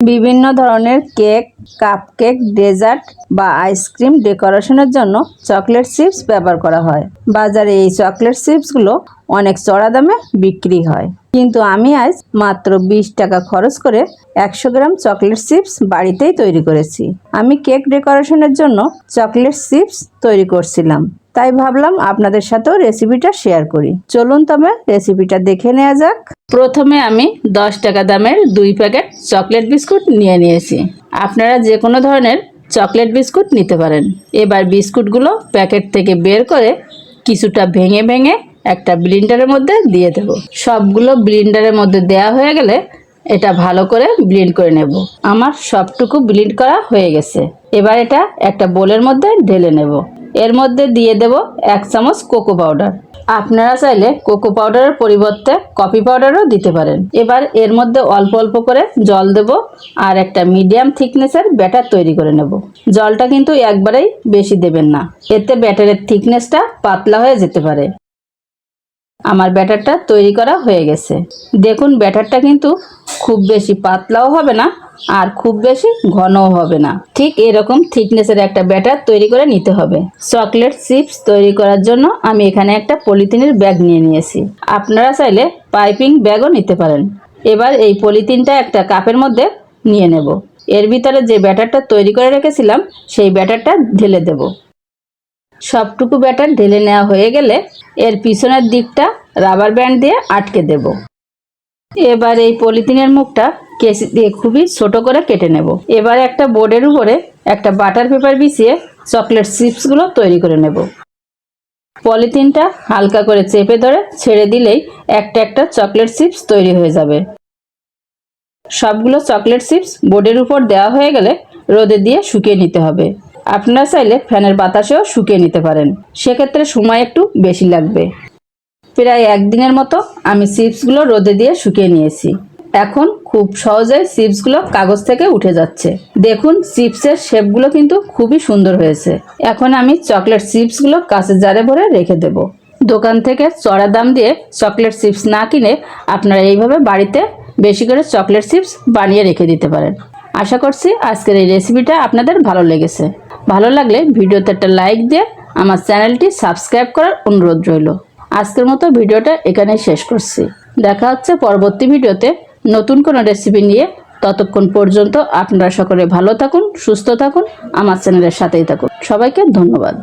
বিভিন্ন ধরনের cake, cupcake, dessert বা আইসক্রিম ডেকোরেশনের জন্য চকলেট চিপস ব্যবহার করা হয়। বাজারে এই চকলেট চিপসগুলো অনেক চড়া দামে বিক্রি হয়। কিন্তু আমি আজ মাত্র বিশ টাকা খরচ করে একশো গ্রাম চকলেট চিপস বাড়িতেই তৈরি করেছি। আমি কেক ডেকোরেশনের জন্য চকলেট চিপস তৈরি করছিলাম। তাই ভাবলাম আপনাদের সাথেও রেসিপিটা শেয়ার করি। চলুন তবে রেসিপিটা দেখে নেওয়া যাক। প্রথমে আমি দশ টাকা দামের দুই প্যাকেট চকলেট বিস্কুট নিয়ে নিয়েছি। আপনারা যে কোনো ধরনের চকলেট বিস্কুট নিতে পারেন। এবার বিস্কুটগুলো প্যাকেট থেকে বের করে কিছুটা ভেঙে ভেঙে একটা ব্লিন্ডারের মধ্যে দিয়ে দেব। সবগুলো ব্লিন্ডারের মধ্যে দেয়া হয়ে গেলে এটা ভালো করে ব্লিন্ড করে নেব। আমার সবটুকু ব্লিন্ড করা হয়ে গেছে। এবার এটা একটা বোলের মধ্যে ঢেলে নেব। এর মধ্যে দিয়ে দেব এক চামচ কোকো পাউডার। আপনারা চাইলে কোকো পাউডারের পরিবর্তে কফি পাউডারও দিতে পারেন। এবার এর মধ্যে অল্প অল্প করে জল দেব আর একটা মিডিয়াম থিকনেসের ব্যাটার তৈরি করে নেব। জলটা কিন্তু একবারেই বেশি দেবেন না। এতে ব্যাটারের থিকনেসটা পাতলা হয়ে যেতে পারে। আমার ব্যাটারটা তৈরি করা হয়ে গেছে। দেখুন, ব্যাটারটা কিন্তু খুব বেশি পাতলাও হবে না আর খুব বেশি ঘনও হবে না। ঠিক এরকম থিকনেসের একটা ব্যাটার তৈরি করে নিতে হবে। চকলেট চিপস তৈরি করার জন্য আমি এখানে একটা পলিথিনের ব্যাগ নিয়ে নিয়েছি। আপনারা চাইলে পাইপিং ব্যাগও নিতে পারেন। এবার এই পলিথিনটা একটা কাপের মধ্যে নিয়ে নেব। এর ভিতরে যে ব্যাটারটা তৈরি করে রেখেছিলাম, সেই ব্যাটারটা ঢেলে দেব। সবটুকু ব্যাটার ঢেলে নেওয়া হয়ে গেলে এর পিছনের দিকটা রাবার ব্যান্ড দিয়ে আটকে দেব। এবার এই পলিথিনের মুখটা কেসি দিয়ে খুবই ছোট করে কেটে নেব। এবার একটা বোর্ডের উপরে একটা বাটার পেপার বিছিয়ে চকলেট চিপসগুলো তৈরি করে নেব। পলিথিনটা হালকা করে চেপে ধরে ছেড়ে দিলেই একটা একটা চকলেট চিপস তৈরি হয়ে যাবে। সবগুলো চকলেট চিপস বোর্ডের উপর দেওয়া হয়ে গেলে রোদে দিয়ে শুকিয়ে নিতে হবে। আপনারা চাইলে ফ্যানের বাতাসেও শুকিয়ে নিতে পারেন। সেক্ষেত্রে সময় একটু বেশি লাগবে। প্রায় একদিনের মতো আমি চিপসগুলো রোদে দিয়ে শুকিয়ে নিয়েছি। এখন খুব সহজেই চিপসগুলো কাগজ থেকে উঠে যাচ্ছে। দেখুন, চিপসের শেপগুলো কিন্তু খুবই সুন্দর হয়েছে। এখন আমি চকলেট চিপসগুলো কাঁচের জারে ভরে রেখে দেব। দোকান থেকে চড়া দাম দিয়ে চকলেট চিপস না কিনে আপনারা এইভাবে বাড়িতে বেশি করে চকলেট চিপস বানিয়ে রেখে দিতে পারেন। আশা করছি আজকের এই রেসিপিটা আপনাদের ভালো লেগেছে। ভালো লাগলে ভিডিওতে একটা লাইক দিয়ে আমার চ্যানেলটি সাবস্ক্রাইব করার অনুরোধ রইল। আজকের মতো ভিডিওটা এখানেই শেষ করছি। দেখা হচ্ছে পরবর্তী ভিডিওতে নতুন কোনো রেসিপি নিয়ে। ততক্ষণ পর্যন্ত আপনারা সকলে ভালো থাকুন, সুস্থ থাকুন, আমার চ্যানেলের সাথেই থাকুন। সবাইকে ধন্যবাদ।